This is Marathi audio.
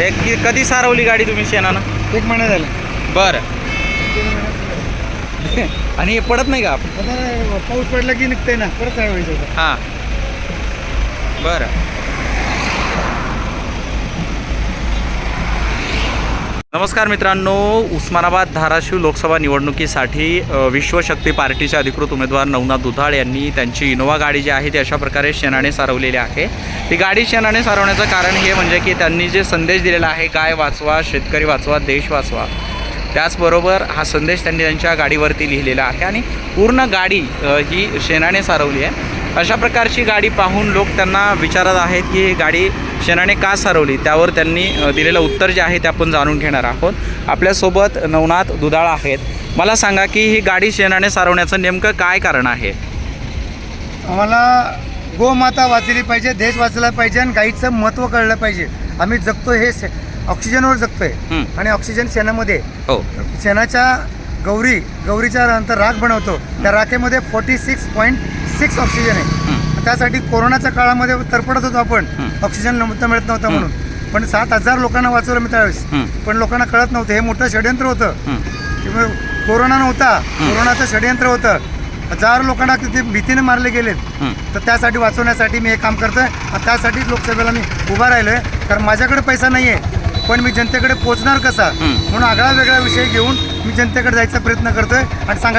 एक की- कधी सारवली गाडी तुम्ही शेणानं? एक महिना झाला. बरं. आणि हे पडत नाही का? आता पाऊस पडला की निघतंय ना परत काय व्हायचं होतं हां. बरं. नमस्कार मित्रांनो उस्मानाबाद धाराशिव लोकसभा निवडणुकीसाठी अ, विश्वशक्ती पार्टीचे अधिकृत उमेदवार नवनाथ दुधाळ यांनी त्यांची इनोवा गाडी जी आहे ती अशा प्रकारे शेणाने सारवलेली आहे. ती गाडी शेणाने सारवण्याचं कारण हे म्हणजे की त्यांनी जे संदेश दिलेला आहे गाय वाचवा शेतकरी वाचवा देश वाचवा त्याचबरोबर हा संदेश त्यांनी त्यांच्या गाडीवरती लिहिलेला आहे आणि पूर्ण गाडी ही शेणाने सारवली आहे. अशा प्रकारची गाडी पाहून लोक त्यांना विचारत आहेत की ही गाडी शेणाने का सारवली? त्यावर त्यांनी दिलेलं उत्तर जे आहे ते आपण जाणून घेणार आहोत. आपल्यासोबत नवनाथ दुधाळ आहेत. मला सांगा की ही गाडी शेणाने सारवण्याचं नेमकं काय कारण आहे? आम्हाला गोमाता वाचली पाहिजे देश वाचला पाहिजे आणि गाईचं महत्त्व कळलं पाहिजे. आम्ही जगतो हे से ऑक्सिजनवर जगतोय. हं, आणि ऑक्सिजन शेणामध्ये हो. शेणाच्या गौरी गौरीच्या नंतर राख बनवतो. त्या राखेमध्ये forty six point six oxygen आहे. हं, त्यासाठी कोरोनाच्या काळामध्ये तरपडत होतो आपण. हं. ऑक्सिजन नव्हतं मिळत नव्हतं म्हणून. पण सात हजार लोकांना वाचवलं मी त्यावेळेस. हं, पण लोकांना कळत नव्हतं. हे मोठं षडयंत्र होतं. हं, त्यामुळे कोरोना नव्हता. कोरोनाचं षडयंत्र होतं. हजारो लोकांना किती भीतीने मारले गेलेत. हं. तर त्यासाठी वाचवण्यासाठी मी हे काम करतोय. आणि त्यासाठी लोकसभेला मी उभा राहिलोय. कारण माझ्याकडे पैसा नाही आहे पण मी जनतेकडे पोहोचणार कसा. म्हणून आगळा वेगळा विषय घेऊन मी जनतेकडे जायचा प्रयत्न करतोय आणि सांगा